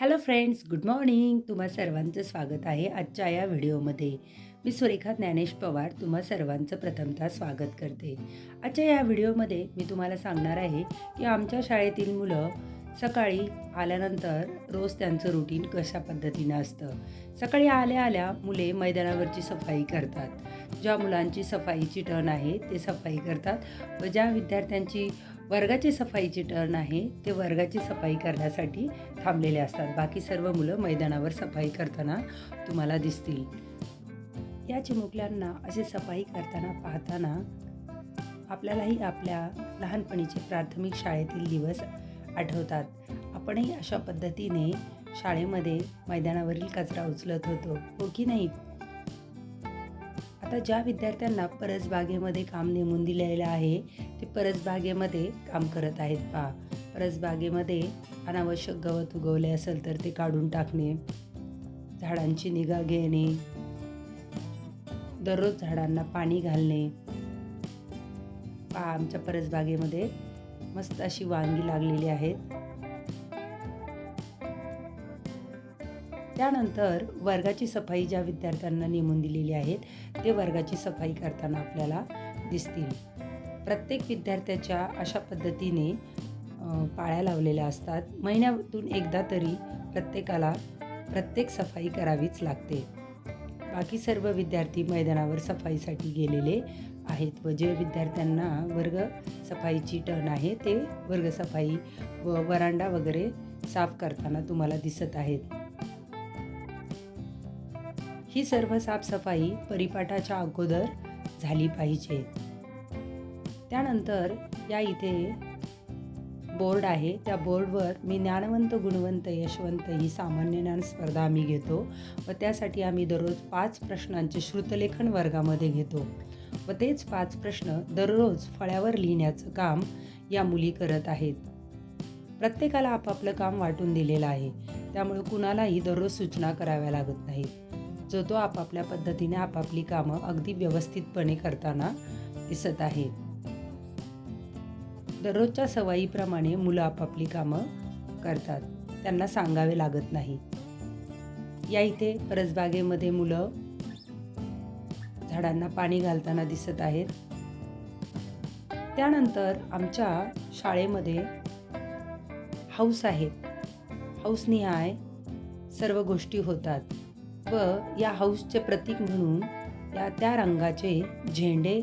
Hello friends good morning तुम्हा सर्वांचं स्वागत आहे आजच्या या व्हिडिओमध्ये. मी सुरेखा ज्ञानेश पवार तुम्हा सर्वांचं प्रथमतः स्वागत करते. आजच्या या व्हिडिओमध्ये मी तुम्हाला सांगणार आहे की आमच्या शाळेतील मुलं सकाळी आल्यानंतर रोज त्यांचं रुटीन कशा पद्धतीनं असतं. सकाळी आल्या आल्या मुले मैदानावरची सफाई करतात. ज्या मुलांची सफाईची टर्न आहे ते सफाई करतात व ज्या विद्यार्थ्यांची वर्गाची सफाईची टर्न आहे ते वर्गाची सफाई करण्यासाठी थांबलेले असतात. बाकी सर्व मुलं मैदानावर सफाई करताना तुम्हाला दिसतील. या चिमुकल्यांना असे सफाई करताना पाहताना आपल्यालाही आपल्या लहानपणीचे प्राथमिक शाळेतील दिवस आठवतात. आपणही अशा पद्धतीने शाळेमध्ये मैदानावरील कचरा उचलत होतो हो की नाही? आता ज्या विद्यार्थ्यांना परसबागेमध्ये काम नेमून दिलेलं आहे ते परसबागेमध्ये काम करत आहेत. पहा परसबागेमध्ये अनावश्यक गवत उगवले असेल तर ते काढून टाकणे झाडांची निगा घेणे दररोज झाडांना पाणी घालणे. पहा आमच्या परसबागेमध्ये मस्त अशी वांगी लागलेली आहेत. त्यानंतर वर्गाची सफाई ज्या विद्यार्थ्यांना नेमून दिलेली आहेत ते वर्गाची सफाई करताना आपल्याला दिसतील. प्रत्येक विद्यार्थ्याच्या अशा पद्धतीने पाळ्या लावलेल्या असतात. महिन्यातून एकदा तरी प्रत्येकाला प्रत्येक सफाई करावीच लागते. बाकी सर्व विद्यार्थी मैदानावर सफाईसाठी गेलेले आहेत व जे विद्यार्थ्यांना वर्ग सफाईची टर्न आहे ते वर्ग सफाई व वरांडा वगैरे साफ करताना तुम्हाला दिसत आहेत. ही सर्व साफसफाई परिपाठाच्या अगोदर झाली पाहिजे. त्यानंतर या इथे बोर्ड आहे. त्या बोर्डवर मी ज्ञानवंत गुणवंत यशवंत ही सामान्य ज्ञान स्पर्धा आम्ही घेतो व त्यासाठी आम्ही दररोज पाच प्रश्नांचे श्रुतलेखन वर्गामध्ये घेतो व तेच पाच प्रश्न दररोज फळ्यावर लिहिण्याचं काम या मुली करत आहेत. प्रत्येकाला आपापलं काम वाटून दिलेलं आहे. त्यामुळे कुणालाही दररोज सूचना कराव्या लागत नाहीत. जो तो आपापल्या पद्धतीने आपापली कामं अगदी व्यवस्थितपणे करताना दिसत आहे. दररोजच्या सवयीप्रमाणे मुलं आपापली कामं करतात. त्यांना सांगावे लागत नाही. या इथे परसबागेमध्ये मुलं झाडांना पाणी घालताना दिसत आहेत. त्यानंतर आमच्या शाळेमध्ये हाऊस आहेत. हाऊसनिहाय सर्व गोष्टी होतात. व या हाऊसचे प्रतीक म्हणून या त्या रंगाचे झेंडे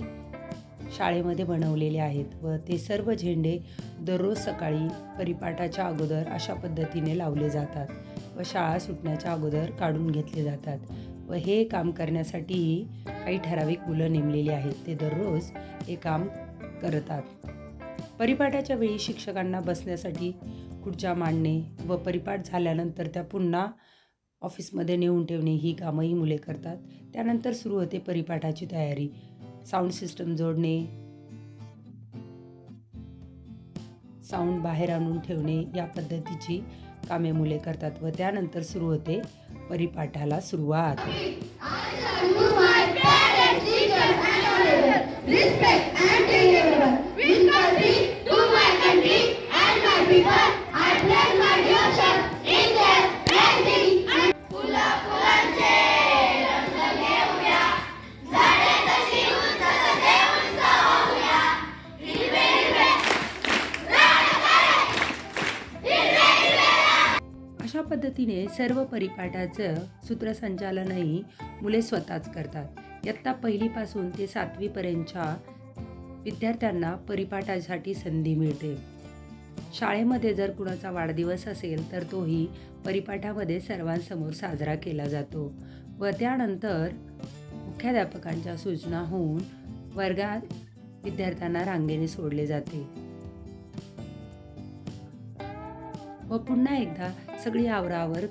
शाळेमध्ये बनवलेले आहेत व ते सर्व झेंडे दररोज सकाळी परिपाठाच्या अगोदर अशा पद्धतीने लावले जातात व शाळा सुटण्याच्या अगोदर काढून घेतले जातात व हे काम करण्यासाठीही काही ठराविक मुलं नेमलेली आहेत. ते दररोज हे काम करतात. परिपाठाच्या वेळी शिक्षकांना बसण्यासाठी खुर्च्या मांडणे व परिपाठ झाल्यानंतर त्या पुन्हा ऑफिसमध्ये नेऊन ठेवणे ही कामंही मुले करतात. त्यानंतर सुरू होते परिपाठाची तयारी. साऊंड सिस्टम जोडणे. साऊंड बाहेर आणून ठेवणे या पद्धतीची कामे मुले करतात व त्यानंतर सुरू होते परिपाठाला सुरुवात. पद्धतीने सर्व परिपाठाचं सूत्रसंचालनही मुले स्वतःच करतात. इयत्ता पहिलीपासून ते सातवीपर्यंतच्या विद्यार्थ्यांना परिपाठासाठी संधी मिळते. शाळेमध्ये जर कुणाचा वाढदिवस असेल तर तोही परिपाठामध्ये सर्वांसमोर साजरा केला जातो व त्यानंतर मुख्याध्यापकांच्या सूचना होऊन वर्गात विद्यार्थ्यांना रांगेने सोडले जाते. व पुन्हा एकदा सगळी आवरावर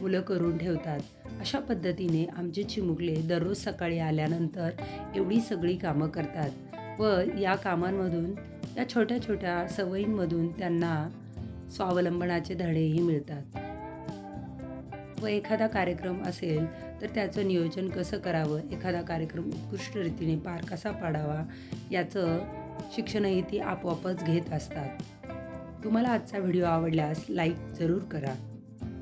मुलं करून ठेवतात. अशा पद्धतीने आमचे चिमुकले दररोज सकाळी आल्यानंतर एवढी सगळी कामं करतात व या कामांमधून या छोट्या छोट्या सवयींमधून त्यांना स्वावलंबनाचे धडेही मिळतात. व एखादा कार्यक्रम असेल तर त्याचं नियोजन कसं करावं? एखादा कार्यक्रम उत्कृष्ट रीतीने पार कसा पाडावा? याचं शिक्षणही ती आपोआपच घेत असतात. तुम्हाला आजचा व्हिडिओ आवडल्यास लाईक जरूर करा.